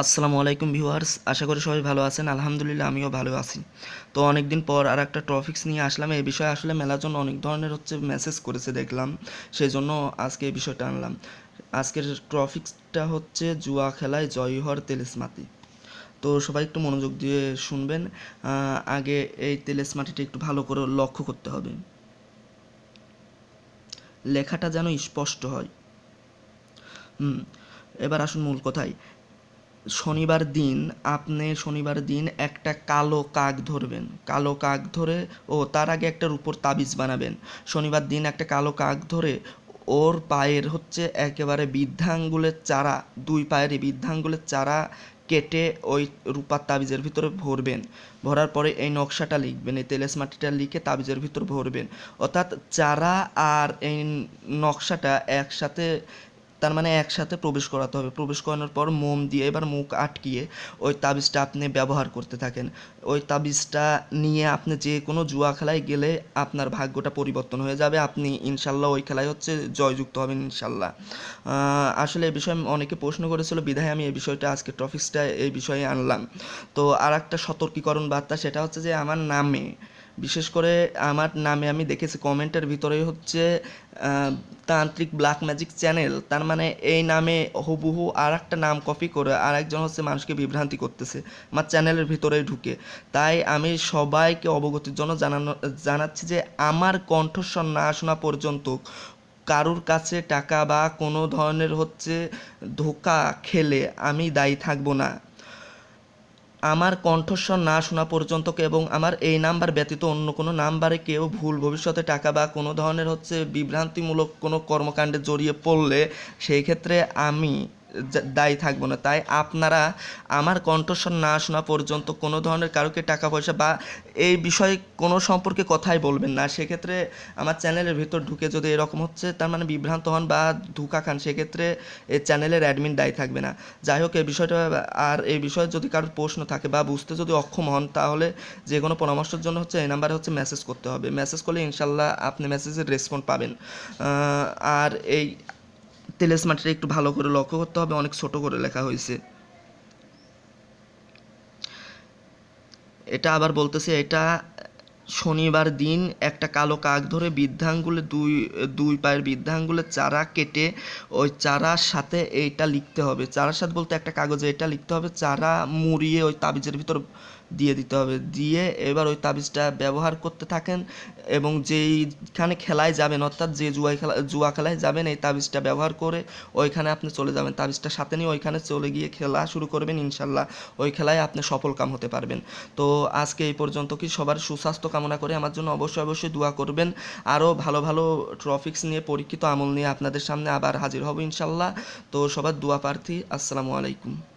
আসসালামু আলাইকুম ভিউয়ার্স, আশা করি সবাই ভালো আছেন। আলহামদুলিল্লাহ, আমিও ভালো আছি। তো অনেক দিন পর আর একটা টপিক্স নিয়ে আসলাম। এই বিষয়ে আসলে মেলার জন্য অনেক ধরনের হচ্ছে মেসেজ করেছে দেখলাম। সেই জন্য আজকে এই বিষয়টা আনলাম। আজকের টপিক্সটা হচ্ছে জুয়া খেলায় জয়ী হওয়ার তেলেসমাতি তো সবাই একটু মনোযোগ দিয়ে শুনবেন। আগে এই তেলেসমাটিটা একটু ভালো করে লক্ষ্য করতে হবে। লেখাটা যেন স্পষ্ট হয়। হুম, এবার আসুন মূল কথায়। শনিবার দিন আপনি শনিবার দিন একটা কালো কাক ধরবেন। কালো কাক ধরে ও তার আগে একটা রূপোর তাবিজ বানাবেন। শনিবার দিন একটা কালো কাক ধরে ওর পায়ের হচ্ছে একেবারে বৃদ্ধাঙ্গুলের চারা, দুই পায়ের বৃদ্ধাঙ্গুলের চারা কেটে ওই রূপার তাবিজের ভিতরে ভরবেন। ভরার পরে এই নকশাটা লিখবেন, এই তেলেস মাটিটা লিখে তাবিজের ভিতর ভরবেন। অর্থাৎ চারা আর এই নকশাটা একসাথে তার মানে একসাথে প্রবেশ করাতে হবে। প্রবেশ করানোর পর মোম দিয়ে এবার মুখ আটকিয়ে ওই তাবিজটা আপনি ব্যবহার করতে থাকেন। ওই তাবিজটা নিয়ে আপনি যে কোনো জুয়া খেলায় গেলে আপনার ভাগ্যটা পরিবর্তন হয়ে যাবে। আপনি ইনশাল্লাহ ওই খেলায় হচ্ছে জয়যুক্ত হবেন ইনশাল্লাহ। আসলে এই বিষয়ে অনেকে প্রশ্ন করেছিল, বিধায় আমি এই বিষয়টা আজকে টপিক্সটা এই বিষয়ে আনলাম। তো আর একটা সতর্কীকরণ বার্তা সেটা হচ্ছে যে আমার নামে বিশেষ করে আমার নামে আমি দেখেছি কমেন্টের ভিতরে হচ্ছে তান্ত্রিক ব্ল্যাক ম্যাজিক চ্যানেল তার মানে এই নামে হুবহু আর একটা নাম কপি করে আর একজন হচ্ছে মানুষকে বিভ্রান্তি করতেছে, আমার চ্যানেলের ভিতরে ঢুকে। তাই আমি সবাইকে অবগতির জন্য জানানো, জানাচ্ছি যে আমার কণ্ঠস্বর না শোনা পর্যন্ত কারুর কাছে টাকা বা কোনো ধরনের হচ্ছে ধোকা খেলে আমি দায়ী থাকব না। আমার কণ্ঠস্বর না শোনা পর্যন্ত এবং আমার এই নাম্বার ব্যতীত অন্য কোনো নাম্বারে কেউ ভুল ভবিষ্যতে টাকা বা কোনো ধরনের হচ্ছে বিভ্রান্তিমূলক কোনো কর্মকাণ্ডে জড়িয়ে পড়লে সেই ক্ষেত্রে আমি দায়ী থাকব না। তাই আপনারা আমার কণ্ঠস্বর না শোনা পর্যন্ত কোনো ধরনের কারোকে টাকা পয়সা বা এই বিষয়ে কোনো সম্পর্কে কথাই বলবেন না। সেক্ষেত্রে আমার চ্যানেলের ভিতর ঢুকে যদি এরকম হচ্ছে, তার মানে বিভ্রান্ত হন বা ধোকা খান, সেক্ষেত্রে এই চ্যানেলের অ্যাডমিন দায়ী থাকবে না। যাই হোক, এই বিষয়টা আর এই বিষয়ে যদি কারোর প্রশ্ন থাকে বা বুঝতে যদি অক্ষম হন, তাহলে যে কোনো পরামর্শের জন্য হচ্ছে এই নাম্বারে হচ্ছে মেসেজ করতে হবে। মেসেজ করলে ইনশাল্লাহ আপনি মেসেজের রেসপন্ড পাবেন। আর এই তেলেস মাটিটা একটু ভালো করে লক্ষ্য করতে হবে, অনেক ছোট করে লেখা হয়েছে। এটা আবার বলতেছে, এটা শনিবার দিন একটা কালো কাক ধরে বৃদ্ধাঙ্গুলে দুই দুই পায়ের বৃদ্ধাঙ্গুলের চারা কেটে ওই চারার সাথে এইটা লিখতে হবে। চারার সাথে বলতে একটা কাগজে এটা লিখতে হবে, চারা মুড়িয়ে ওই তাবিজের ভিতর দিয়ে দিতে হবে। দিয়ে এবার ওই তাবিজটা ব্যবহার করতে থাকেন এবং যেইখানে খেলায় যাবেন, অর্থাৎ যে জুয়াই খেলা, জুয়া খেলায় যাবেন, এই তাবিজটা ব্যবহার করে ওইখানে আপনি চলে যাবেন। তাবিজটা সাথে নিয়ে ওইখানে চলে গিয়ে খেলা শুরু করবেন ইনশাল্লাহ। ওই খেলায় আপনি সফল কাম হতে পারবেন। তো আজকে এই পর্যন্ত কি সবার সুস্বাস্থ্য কামনা করে আমার জন্য অবশ্যই অবশ্যই দোয়া করবেন। আরও ভালো ভালো ট্রফিক্স নিয়ে, পরীক্ষিত আমল নিয়ে আপনাদের সামনে আবার হাজির হব ইনশাল্লাহ। তো সবার দোয়া প্রার্থী, আসসালামু আলাইকুম।